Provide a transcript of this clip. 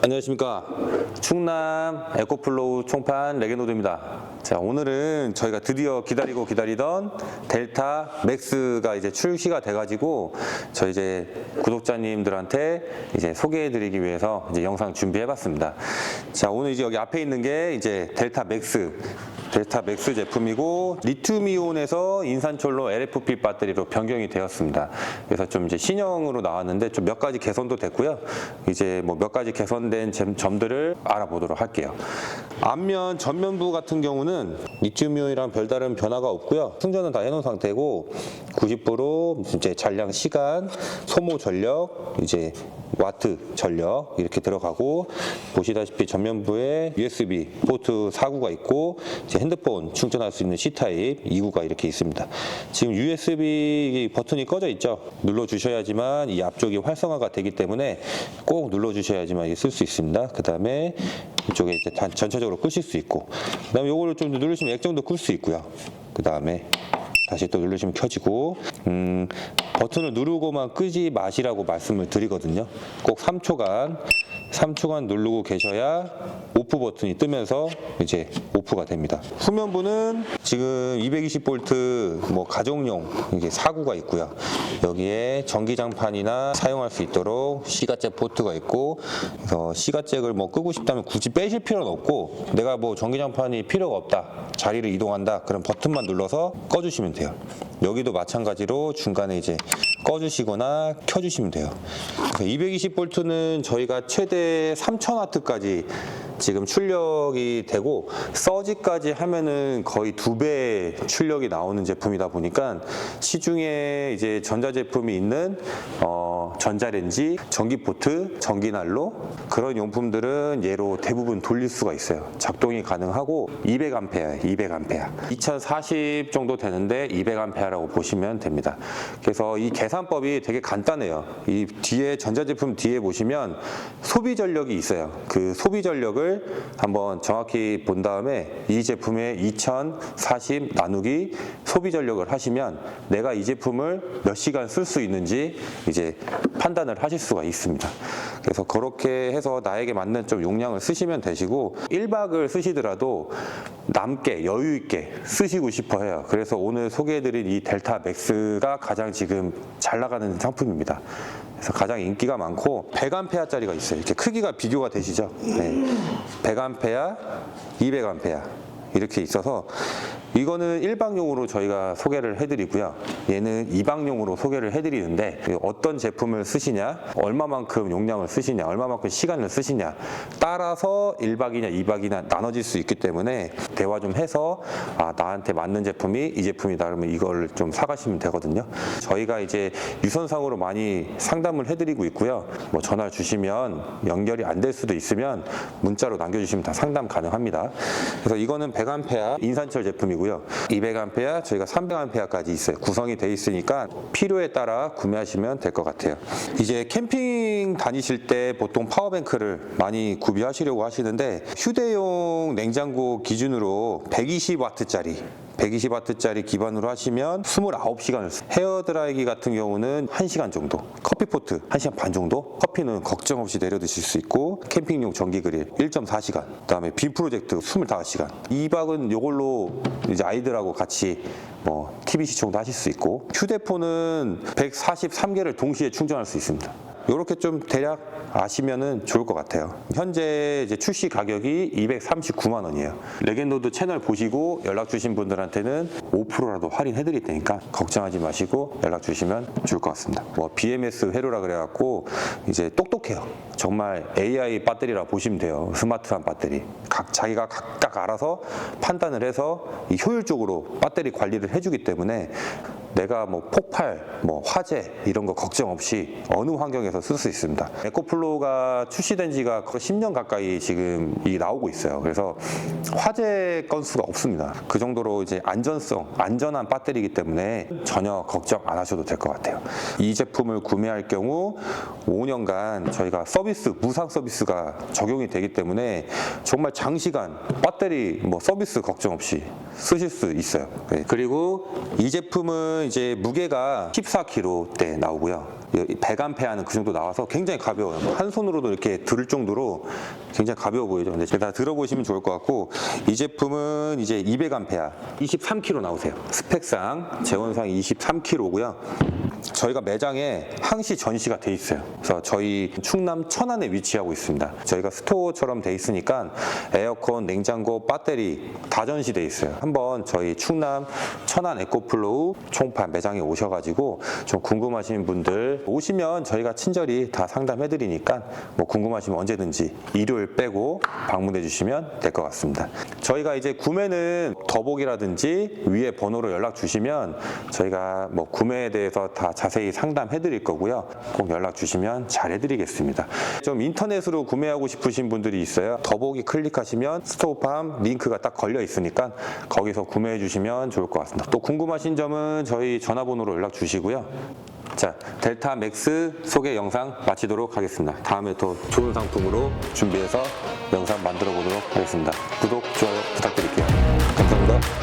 안녕하십니까. 충남 에코플로우 총판 레게노드입니다. 자 오늘은 저희가 드디어 기다리고 기다리던 델타 맥스가 이제 출시가 돼 가지고 저희 이제 구독자님들한테 이제 소개해 드리기 위해서 이제 영상 준비해 봤습니다. 자 오늘 이제 여기 앞에 있는 게 이제 델타 맥스 델타 맥스 제품이고 리튬이온에서 인산철로 LFP 배터리로 변경이 되었습니다. 그래서 좀 이제 신형으로 나왔는데 좀 몇 가지 개선도 됐고요. 이제 뭐 몇 가지 개선된 점- 점들을 알아보도록 할게요. 앞면 전면부 같은 경우는 리튬이온이랑 별다른 변화가 없고요. 충전은 다 해놓은 상태고 90% 이제 잔량 시간, 소모 전력, 이제 와트 전력 이렇게 들어가고 보시다시피 전면부에 USB 포트 4구가 있고 핸드폰 충전할 수 있는 C 타입 2구가 이렇게 있습니다. 지금 USB 버튼이 꺼져 있죠. 눌러 주셔야지만 이 앞쪽이 활성화가 되기 때문에 꼭 눌러 주셔야지만 쓸수 있습니다. 그 다음에 이쪽에 이제 단- 전체적으로 끄실 수 있고 그 다음에 요거를 좀 누르시면 액정도 끌 수 있고요. 그 다음에 다시 또 누르시면 켜지고 음, 버튼을 누르고만 끄지 마시라고 말씀을 드리거든요. 꼭 3초간 3초간 누르고 계셔야 오프 버튼이 뜨면서 이제 오프가 됩니다. 후면부는 지금 220V 뭐 가정용 이게 사구가 있고요. 여기에 전기장판이나 사용할 수 있도록 시가잭 포트가 있고 그래서 시가잭을 뭐 끄고 싶다면 굳이 빼실 필요는 없고 내가 뭐 전기장판이 필요가 없다 자리를 이동한다 그럼 버튼만 눌러서 꺼주시면 돼요. 여기도 마찬가지로 중간에 이제 꺼주시거나 켜주시면 돼요. 220V는 저희가 최대 3000W까지 지금 출력이 되고 서지까지 하면은 거의 두 배 출력이 나오는 제품이다 보니까 시중에 이제 전자 제품이 있는 어, 전자레인지, 전기포트, 전기난로 그런 용품들은 얘로 대부분 돌릴 수가 있어요. 작동이 가능하고 200A, 200A. 2040 정도 되는데 200A라고 보시면 됩니다. 그래서 이 계산법이 되게 간단해요. 이 뒤에 전자제품 뒤에 보시면 소비 전력이 있어요. 그 소비 전력을 한번 정확히 본 다음에 이 제품의 2040 나누기 소비 전력을 하시면 내가 이 제품을 몇 시간 쓸 수 있는지 이제 판단을 하실 수가 있습니다. 그래서 그렇게 해서 나에게 맞는 좀 용량을 쓰시면 되시고 1박을 쓰시더라도 남게 여유 있게 쓰시고 싶어 해요. 그래서 오늘 소개해드린 이 델타 맥스가 가장 지금 잘 나가는 상품입니다. 그래서 가장 인기가 많고 100A짜리가 있어요. 이렇게 크기가 비교가 되시죠? 네. 100A, 200A 이렇게 있어서 이거는 일방용으로 저희가 소개를 해드리고요. 얘는 이방용으로 소개를 해드리는데 어떤 제품을 쓰시냐, 얼마만큼 용량을 쓰시냐, 얼마만큼 시간을 쓰시냐 따라서 1박이냐 2박이냐 나눠질 수 있기 때문에 대화 좀 해서 아, 나한테 맞는 제품이 이 제품이다 그러면 이걸 좀 사가시면 되거든요. 저희가 이제 유선상으로 많이 상담을 해드리고 있고요. 뭐 전화 주시면 연결이 안 될 수도 있으면 문자로 남겨주시면 다 상담 가능합니다. 그래서 이거는 100A 인산철 제품이고 요. 200A 저희가 300A까지 있어요. 구성이 돼 있으니까 필요에 따라 구매하시면 될 것 같아요. 이제 캠핑 다니실 때 보통 파워뱅크를 많이 구비하시려고 하시는데 휴대용 냉장고 기준으로 120W짜리 120W짜리 기반으로 하시면 29시간을 헤어드라이기 같은 경우는 1시간 정도 커피포트 1시간 반 정도 커피는 걱정 없이 내려 드실 수 있고 캠핑용 전기 그릴 1.4시간 그다음에 빔 프로젝트 25시간 2박은 요걸로 이제 아이들하고 같이 뭐 TV 시청도 하실 수 있고 휴대폰은 143개를 동시에 충전할 수 있습니다. 이렇게 좀 대략 아시면은 좋을 것 같아요. 현재 이제 출시 가격이 239만 원이에요. 레겐노드 채널 보시고 연락 주신 분들한테는 5%라도 할인해 드릴 테니까 걱정하지 마시고 연락 주시면 좋을 것 같습니다. 뭐 BMS 회로라 그래 갖고 이제 똑똑해요. 정말 AI 배터리라 보시면 돼요. 스마트한 배터리. 각 자기가 각각 알아서 판단을 해서 이 효율적으로 배터리 관리를 해 주기 때문에 내가 뭐 폭발, 뭐 화재 이런 거 걱정 없이 어느 환경에서 쓸 수 있습니다. 에코플로우가 출시된 지가 거의 10년 가까이 지금 이 나오고 있어요. 그래서 화재 건수가 없습니다. 그 정도로 이제 안전성, 안전한 배터리이기 때문에 전혀 걱정 안 하셔도 될 것 같아요. 이 제품을 구매할 경우 5년간 저희가 서비스, 무상 서비스가 적용이 되기 때문에 정말 장시간 배터리 뭐 서비스 걱정 없이 쓰실 수 있어요. 네. 그리고 이 제품은 이제 무게가 14kg대 나오고요. 100암페어는 그 정도 나와서 굉장히 가벼워요. 한 손으로도 이렇게 들 정도로 굉장히 가벼워 보이죠. 근데 제가 들어보시면 좋을 것 같고 이 제품은 이제 200암페어 23kg 나오세요. 스펙상 재원상 23kg고요. 저희가 매장에 항시 전시가 돼 있어요. 그래서 저희 충남 천안에 위치하고 있습니다. 저희가 스토어처럼 돼 있으니까 에어컨, 냉장고, 배터리 다 전시돼 있어요. 한번 저희 충남 천안 에코플로우 총판 매장에 오셔가지고 좀 궁금하신 분들 오시면 저희가 친절히 다 상담해 드리니까 뭐 궁금하시면 언제든지 일요일 빼고 방문해 주시면 될 것 같습니다. 저희가 이제 구매는 더보기라든지 위에 번호로 연락 주시면 저희가 뭐 구매에 대해서 다 자세히 상담해 드릴 거고요. 꼭 연락 주시면 잘 해 드리겠습니다. 좀 인터넷으로 구매하고 싶으신 분들이 있어요. 더보기 클릭하시면 스토어팜 링크가 딱 걸려 있으니까 거기서 구매해 주시면 좋을 것 같습니다. 또 궁금하신 점은 저희 전화번호로 연락 주시고요. 자, 델타 맥스 소개 영상 마치도록 하겠습니다. 다음에 또 좋은 상품으로 준비해서 영상 만들어 보도록 하겠습니다. 구독, 좋아요 부탁드릴게요. 감사합니다.